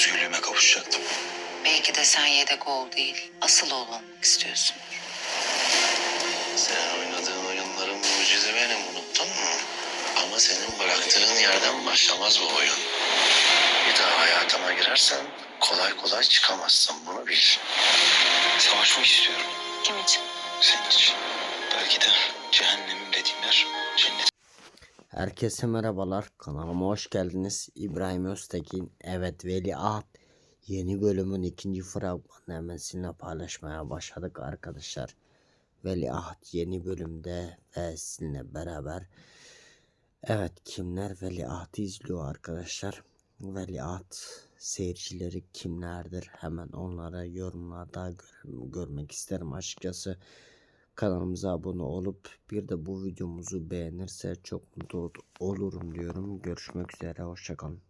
özgürlüğüme kavuşacaktım. Belki de sen yedek ol değil, asıl ol olmak istiyorsun. Sen oynadığın oyunların mucizi benim unuttun mu? Ama senin bıraktığın yerden başlamaz bu oyun. Bir daha hayatıma girersen kolay kolay çıkamazsın bunu bil. Savaşmak istiyorum Kim için? senin için. Belki de cehennemim dediğim yer. Herkese merhabalar. Kanalıma hoş geldiniz. İbrahim Öztekin. Evet Veliaht yeni bölümün ikinci fragmanını hemen sizinle paylaşmaya başladık arkadaşlar. Veliaht yeni bölümde ve sizinle beraber Evet kimler Veliaht'ı izliyor arkadaşlar. Veliaht seyircileri kimlerdir? Hemen onlara yorumlarda gör- görmek isterim açıkçası. Kanalımıza abone olup bir de bu videomuzu beğenirse çok mutlu olurum diyorum. Görüşmek üzere hoşçakalın.